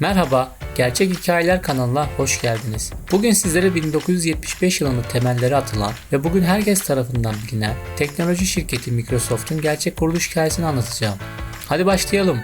Merhaba, Gerçek Hikayeler kanalına hoş geldiniz. Bugün sizlere 1975 yılında temelleri atılan ve bugün herkes tarafından bilinen teknoloji şirketi Microsoft'un gerçek kuruluş hikayesini anlatacağım. Hadi başlayalım.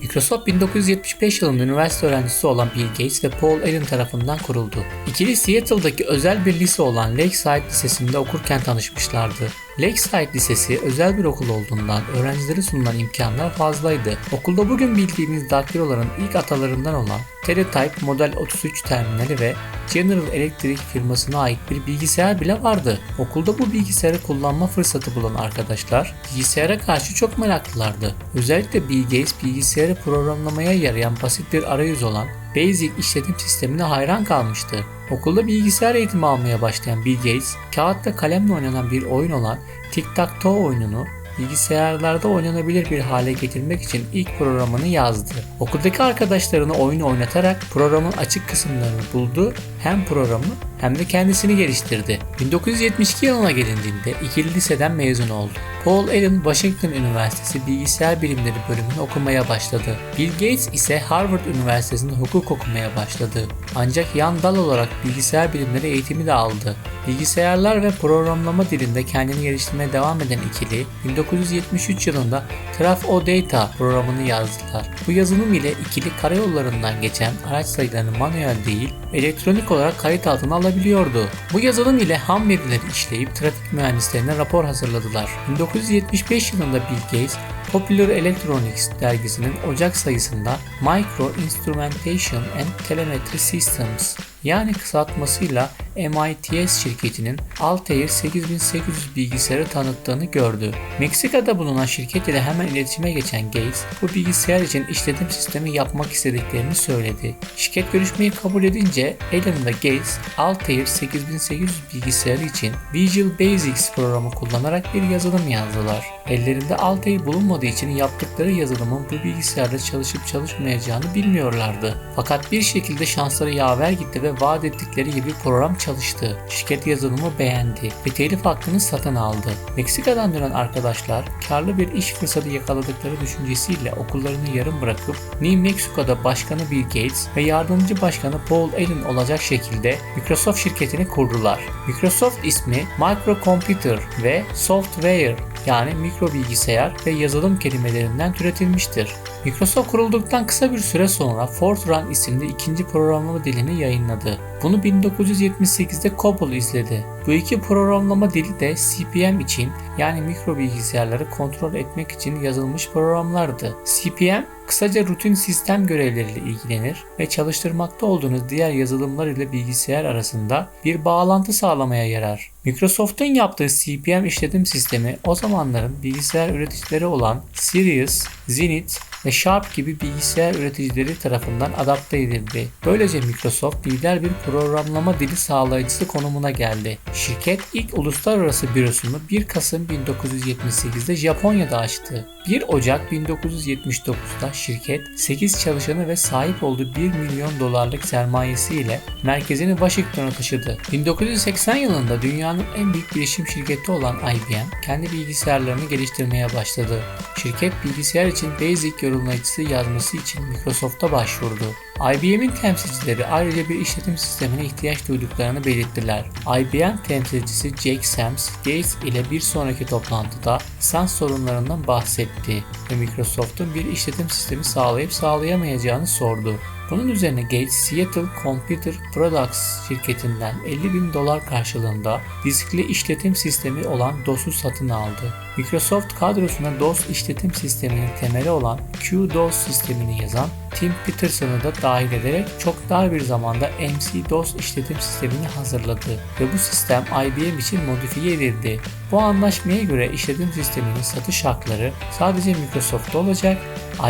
Microsoft 1975 yılında üniversite öğrencisi olan Bill Gates ve Paul Allen tarafından kuruldu. İkili Seattle'daki özel bir lise olan Lakeside Lisesi'nde okurken tanışmışlardı. Lakeside Lisesi özel bir okul olduğundan öğrencilere sunulan imkanlar fazlaydı. Okulda bugün bildiğimiz daktiloların ilk atalarından olan Teletype Model 33 terminali ve General Electric firmasına ait bir bilgisayar bile vardı. Okulda bu bilgisayarı kullanma fırsatı bulan arkadaşlar bilgisayara karşı çok meraklılardı. Özellikle Bill Gates bilgisayarı programlamaya yarayan basit bir arayüz olan Basic işletim sistemine hayran kalmıştı. Okulda bilgisayar eğitimi almaya başlayan Bill Gates, kağıt ve kalemle oynanan bir oyun olan Tic-Tac-Toe oyununu bilgisayarlarda oynanabilir bir hale getirmek için ilk programını yazdı. Okuldaki arkadaşlarını oyunu oynatarak programın açık kısımlarını buldu, hem programı hem de kendisini geliştirdi. 1972 yılına gelindiğinde ikili liseden mezun oldu. Paul Allen Washington Üniversitesi Bilgisayar Bilimleri bölümünü okumaya başladı. Bill Gates ise Harvard Üniversitesi'nde hukuk okumaya başladı. Ancak yan dal olarak bilgisayar bilimleri eğitimi de aldı. Bilgisayarlar ve programlama dilinde kendini geliştirmeye devam eden ikili 1973 yılında Graph-O-Data programını yazdılar. Bu yazılım ile ikili karayollarından geçen araç sayılarını manuel değil elektronik olarak kayıt altına alabiliyordu. Bu yazılım ile ham verileri işleyip trafik mühendislerine rapor hazırladılar. 1975 yılında Bill Gates Popular Electronics dergisinin Ocak sayısında Micro Instrumentation and Telemetry Systems yani kısaltmasıyla MITS şirketinin Altair 8800 bilgisayarı tanıttığını gördü. Meksika'da bulunan şirket ile hemen iletişime geçen Gates bu bilgisayar için işletim sistemi yapmak istediklerini söyledi. Şirket görüşmeyi kabul edince Allen ve Gates Altair 8800 bilgisayarı için Visual Basics programı kullanarak bir yazılım yazdılar. Ellerinde Altair bulunmadığı için yaptıkları yazılımın bu bilgisayarda çalışıp çalışmayacağını bilmiyorlardı. Fakat bir şekilde şansları yaver gitti ve vaat ettikleri gibi program çalıştı. Şirket yazılımı beğendi ve telif hakkını satın aldı. Meksika'dan dönen arkadaşlar karlı bir iş fırsatı yakaladıkları düşüncesiyle okullarını yarım bırakıp New Mexico'da başkanı Bill Gates ve yardımcı başkanı Paul Allen olacak şekilde Microsoft şirketini kurdular. Microsoft ismi Microcomputer ve Software yani mikro bilgisayar ve yazılım kelimelerinden türetilmiştir. Microsoft kurulduktan kısa bir süre sonra Fortran isimli ikinci programlama dilini yayınladı. Bunu 1978'de COBOL izledi. Bu iki programlama dili de CPM için yani mikro bilgisayarları kontrol etmek için yazılmış programlardı. CPM kısaca rutin sistem görevleriyle ilgilenir ve çalıştırmakta olduğunuz diğer yazılımlar ile bilgisayar arasında bir bağlantı sağlamaya yarar. Microsoft'un yaptığı CPM işletim sistemi o zamanların bilgisayar üreticileri olan Sirius, Zenith ve Sharp gibi bilgisayar üreticileri tarafından adapte edildi. Böylece Microsoft lider bir programlama dili sağlayıcısı konumuna geldi. Şirket ilk uluslararası bürosunu 1 Kasım 1978'de Japonya'da açtı. 1 Ocak 1979'da şirket 8 çalışanı ve sahip olduğu 1 milyon dolarlık sermayesiyle merkezini Washington'a taşıdı. 1980 yılında dünyanın en büyük bilişim şirketi olan IBM kendi bilgisayarlarını geliştirmeye başladı. Şirket bilgisayar için Basic yorumlayıcısı yazması için Microsoft'a başvurdu. IBM'in temsilcileri ayrıca bir işletim sistemine ihtiyaç duyduklarını belirttiler. IBM temsilcisi Jake Sams, Gates ile bir sonraki toplantıda sans sorunlarından bahsetti ve Microsoft'un bir işletim sistemi sağlayıp sağlayamayacağını sordu. Bunun üzerine Gates, Seattle Computer Products şirketinden 50 bin dolar karşılığında diskli işletim sistemi olan DOS'u satın aldı. Microsoft kadrosuna DOS işletim sisteminin temeli olan QDOS sistemini yazan Tim Peterson'ı da dahil ederek çok dar bir zamanda MC-DOS işletim sistemini hazırladı ve bu sistem IBM için modifiye edildi. Bu anlaşmaya göre işletim sisteminin satış hakları sadece Microsoft'ta olacak,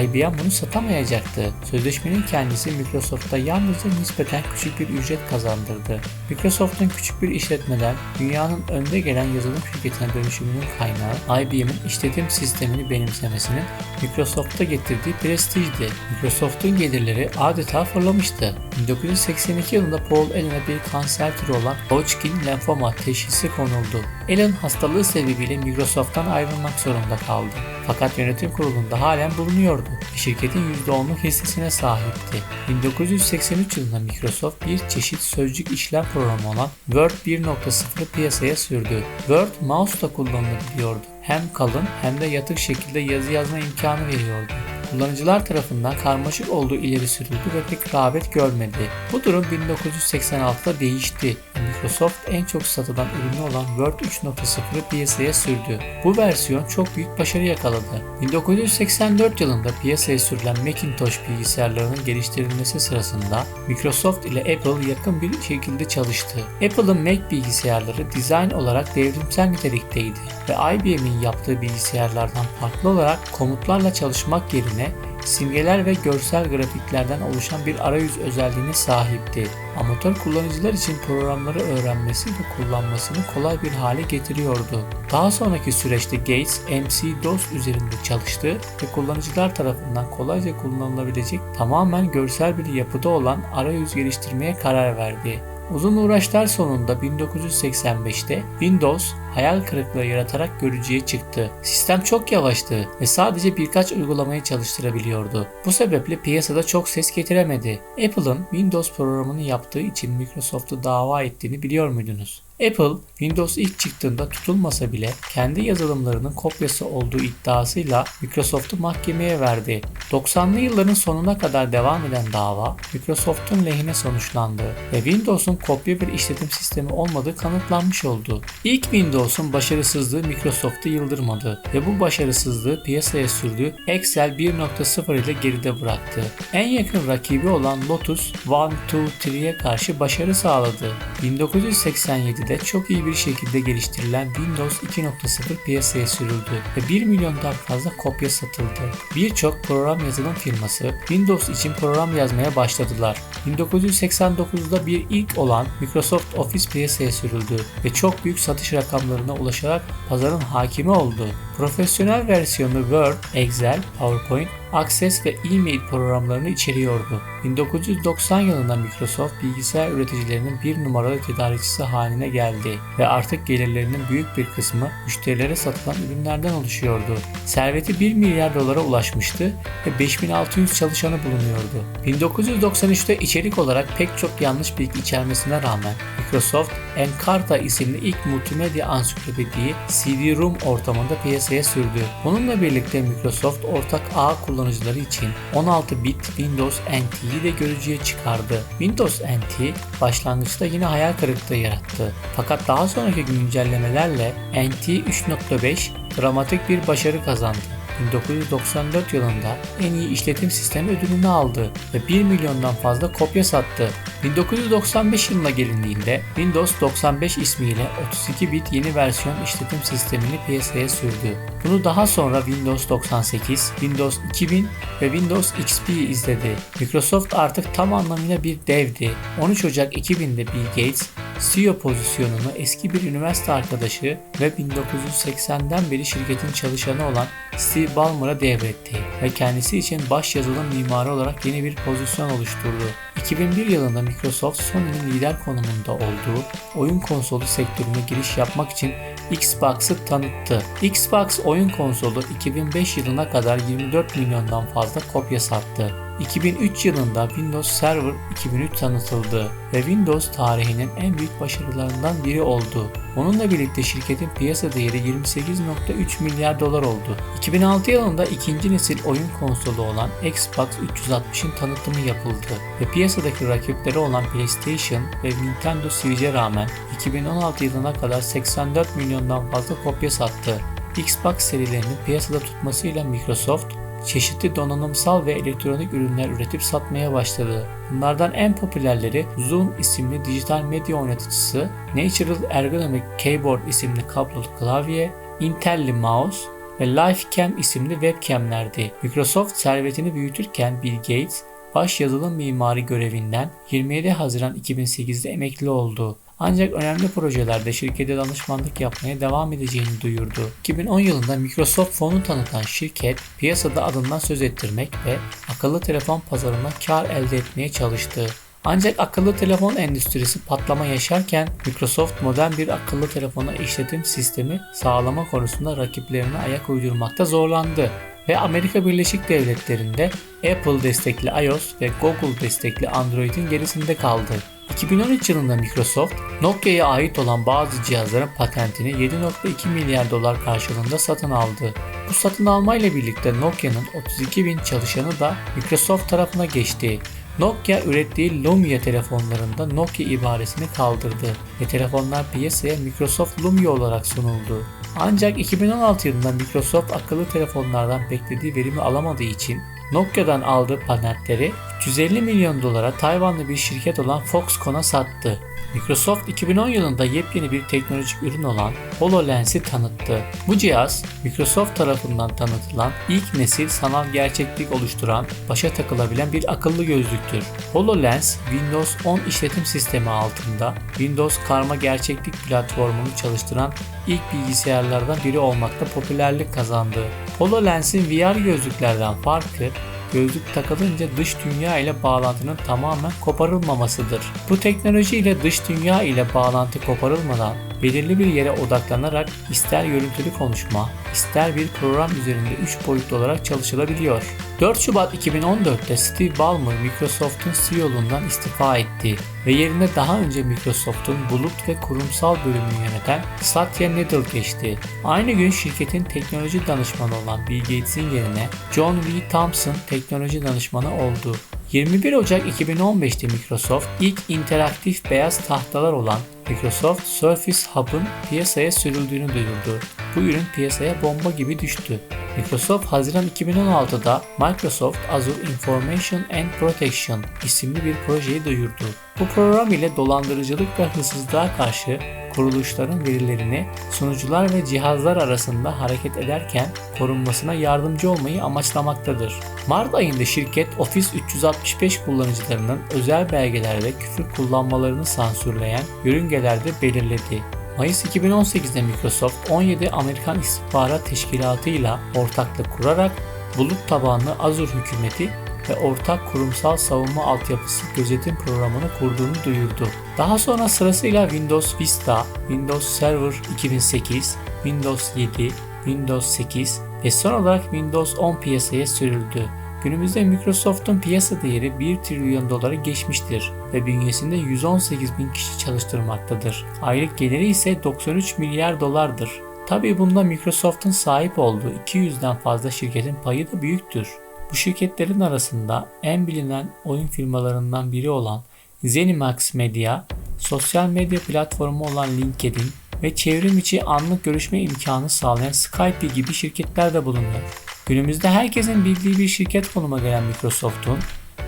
IBM bunu satamayacaktı. Sözleşmenin kendisi Microsoft'ta yalnızca nispeten küçük bir ücret kazandırdı. Microsoft'un küçük bir işletmeden dünyanın önde gelen yazılım şirketine dönüşümünün kaynağı IBM'in işletim sistemini benimsemesinin Microsoft'a getirdiği prestijdi. Microsoft'un gelirleri adeta fırlamıştı. 1982 yılında Paul Allen'a bir kanser türü olan Hodgkin lenfoma teşhisi konuldu. Allen hastalığı sebebiyle Microsoft'tan ayrılmak zorunda kaldı. Fakat yönetim kurulunda halen bulunuyordu ve şirketin %10'luk hissesine sahipti. 1983 yılında Microsoft bir çeşit sözcük işlem programı olan Word 1.0'ı piyasaya sürdü. Word mouse'la kullanılabiliyordu. Hem kalın hem de yatık şekilde yazı yazma imkanı veriyordu kullanıcılar tarafından karmaşık olduğu ileri sürüldü ve pek rağbet görmedi. Bu durum 1986'da değişti. Microsoft en çok satılan ürünü olan Word 3.0'ı piyasaya sürdü. Bu versiyon çok büyük başarı yakaladı. 1984 yılında piyasaya sürülen Macintosh bilgisayarlarının geliştirilmesi sırasında Microsoft ile Apple yakın bir şekilde çalıştı. Apple'ın Mac bilgisayarları dizayn olarak devrimsel nitelikteydi ve IBM'in yaptığı bilgisayarlardan farklı olarak komutlarla çalışmak yerine simgeler ve görsel grafiklerden oluşan bir arayüz özelliğine sahipti. Amatör kullanıcılar için programları öğrenmesi ve kullanmasını kolay bir hale getiriyordu. Daha sonraki süreçte Gates MC-DOS üzerinde çalıştı ve kullanıcılar tarafından kolayca kullanılabilecek tamamen görsel bir yapıda olan arayüz geliştirmeye karar verdi. Uzun uğraşlar sonunda 1985'te Windows hayal kırıklığı yaratarak görücüye çıktı. Sistem çok yavaştı ve sadece birkaç uygulamayı çalıştırabiliyordu. Bu sebeple piyasada çok ses getiremedi. Apple'ın Windows programını yaptığı için Microsoft'u dava ettiğini biliyor muydunuz? Apple, Windows ilk çıktığında tutulmasa bile kendi yazılımlarının kopyası olduğu iddiasıyla Microsoft'u mahkemeye verdi. 90'lı yılların sonuna kadar devam eden dava Microsoft'un lehine sonuçlandı ve Windows'un kopya bir işletim sistemi olmadığı kanıtlanmış oldu. İlk Windows'un başarısızlığı Microsoft'u yıldırmadı ve bu başarısızlığı piyasaya sürdüğü Excel 1.0 ile geride bıraktı. En yakın rakibi olan Lotus 1.2.3'ye karşı başarı sağladı. 1987'de de çok iyi bir şekilde geliştirilen Windows 2.0 piyasaya sürüldü ve 1 milyondan fazla kopya satıldı. Birçok program yazılım firması Windows için program yazmaya başladılar. 1989'da bir ilk olan Microsoft Office piyasaya sürüldü ve çok büyük satış rakamlarına ulaşarak pazarın hakimi oldu. Profesyonel versiyonu Word, Excel, PowerPoint, Access ve e-mail programlarını içeriyordu. 1990 yılında Microsoft bilgisayar üreticilerinin bir numaralı tedarikçisi haline geldi ve artık gelirlerinin büyük bir kısmı müşterilere satılan ürünlerden oluşuyordu. Serveti 1 milyar dolara ulaşmıştı ve 5600 çalışanı bulunuyordu. 1993'te içerik olarak pek çok yanlış bilgi içermesine rağmen Microsoft Encarta isimli ilk multimedya ansiklopediyi CD-ROM ortamında piyasaya sürdü. Bununla birlikte Microsoft ortak ağ kullanıcıları için 16 bit Windows NT'yi de görücüye çıkardı. Windows NT başlangıçta yine hayal kırıklığı yarattı. Fakat daha sonraki güncellemelerle NT 3.5 dramatik bir başarı kazandı. 1994 yılında en iyi işletim sistemi ödülünü aldı ve 1 milyondan fazla kopya sattı. 1995 yılına gelindiğinde Windows 95 ismiyle 32 bit yeni versiyon işletim sistemini piyasaya sürdü. Bunu daha sonra Windows 98, Windows 2000 ve Windows XP izledi. Microsoft artık tam anlamıyla bir devdi. 13 Ocak 2000'de Bill Gates CEO pozisyonunu eski bir üniversite arkadaşı ve 1980'den beri şirketin çalışanı olan Steve Ballmer'a devretti ve kendisi için baş yazılım mimarı olarak yeni bir pozisyon oluşturdu. 2001 yılında Microsoft Sony'nin lider konumunda olduğu oyun konsolu sektörüne giriş yapmak için Xbox'ı tanıttı. Xbox oyun konsolu 2005 yılına kadar 24 milyondan fazla kopya sattı. 2003 yılında Windows Server 2003 tanıtıldı ve Windows tarihinin en büyük başarılarından biri oldu. Onunla birlikte şirketin piyasa değeri 28.3 milyar dolar oldu. 2006 yılında ikinci nesil oyun konsolu olan Xbox 360'ın tanıtımı yapıldı ve piyasadaki rakipleri olan PlayStation ve Nintendo Switch'e rağmen 2016 yılına kadar 84 milyondan fazla kopya sattı. Xbox serilerinin piyasada tutmasıyla Microsoft çeşitli donanımsal ve elektronik ürünler üretip satmaya başladı. Bunlardan en popülerleri Zoom isimli dijital medya oynatıcısı, Natural Ergonomic Keyboard isimli kablolu klavye, Intelli Mouse ve LifeCam isimli webcamlerdi. Microsoft servetini büyütürken Bill Gates baş yazılım mimarı görevinden 27 Haziran 2008'de emekli oldu. Ancak önemli projelerde şirkete danışmanlık yapmaya devam edeceğini duyurdu. 2010 yılında Microsoft Phone'u tanıtan şirket piyasada adından söz ettirmek ve akıllı telefon pazarına kar elde etmeye çalıştı. Ancak akıllı telefon endüstrisi patlama yaşarken Microsoft modern bir akıllı telefona işletim sistemi sağlama konusunda rakiplerine ayak uydurmakta zorlandı ve Amerika Birleşik Devletleri'nde Apple destekli iOS ve Google destekli Android'in gerisinde kaldı. 2013 yılında Microsoft, Nokia'ya ait olan bazı cihazların patentini 7.2 milyar dolar karşılığında satın aldı. Bu satın almayla birlikte Nokia'nın 32 bin çalışanı da Microsoft tarafına geçti. Nokia ürettiği Lumia telefonlarında Nokia ibaresini kaldırdı ve telefonlar piyasaya Microsoft Lumia olarak sunuldu. Ancak 2016 yılında Microsoft akıllı telefonlardan beklediği verimi alamadığı için Nokia'dan aldığı patentleri 350 milyon dolara Tayvanlı bir şirket olan Foxconn'a sattı. Microsoft 2010 yılında yepyeni bir teknolojik ürün olan HoloLens'i tanıttı. Bu cihaz Microsoft tarafından tanıtılan ilk nesil sanal gerçeklik oluşturan, başa takılabilen bir akıllı gözlüktür. HoloLens, Windows 10 işletim sistemi altında Windows karma gerçeklik platformunu çalıştıran ilk bilgisayarlardan biri olmakta popülerlik kazandı. HoloLens'in VR gözlüklerden farkı gözlük takılınca dış dünya ile bağlantının tamamen koparılmamasıdır. Bu teknoloji ile dış dünya ile bağlantı koparılmadan belirli bir yere odaklanarak ister görüntülü konuşma, ister bir program üzerinde 3 boyutlu olarak çalışılabiliyor. 4 Şubat 2014'te Steve Ballmer Microsoft'un CEO'luğundan istifa etti ve yerine daha önce Microsoft'un bulut ve kurumsal bölümünü yöneten Satya Nadella geçti. Aynı gün şirketin teknoloji danışmanı olan Bill Gates'in yerine John V. Thompson teknoloji danışmanı oldu. 21 Ocak 2015'te Microsoft ilk interaktif beyaz tahtalar olan Microsoft Surface Hub'ın piyasaya sürüldüğünü duyurdu. Bu ürün piyasaya bomba gibi düştü. Microsoft Haziran 2016'da Microsoft Azure Information and Protection isimli bir projeyi duyurdu. Bu program ile dolandırıcılık ve hırsızlığa karşı kuruluşların verilerini sunucular ve cihazlar arasında hareket ederken korunmasına yardımcı olmayı amaçlamaktadır. Mart ayında şirket Office 365 kullanıcılarının özel belgelerde küfür kullanmalarını sansürleyen yörüngelerde belirledi. Mayıs 2018'de Microsoft 17 Amerikan İstihbarat Teşkilatı ile ortaklık kurarak bulut tabanlı Azure hükümeti ve ortak kurumsal savunma altyapısı gözetim programını kurduğunu duyurdu. Daha sonra sırasıyla Windows Vista, Windows Server 2008, Windows 7, Windows 8 ve son olarak Windows 10 piyasaya sürüldü. Günümüzde Microsoft'un piyasa değeri 1 trilyon doları geçmiştir ve bünyesinde 118 bin kişi çalıştırmaktadır. Aylık geliri ise 93 milyar dolardır. Tabi bunda Microsoft'un sahip olduğu 200'den fazla şirketin payı da büyüktür. Bu şirketlerin arasında en bilinen oyun firmalarından biri olan ZeniMax Media, sosyal medya platformu olan LinkedIn ve çevrim içi anlık görüşme imkanı sağlayan Skype gibi şirketler de bulunuyor. Günümüzde herkesin bildiği bir şirket konuma gelen Microsoft'un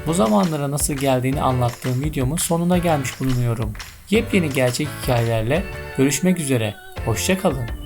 bu zamanlara nasıl geldiğini anlattığım videomun sonuna gelmiş bulunuyorum. Yepyeni gerçek hikayelerle görüşmek üzere. Hoşçakalın.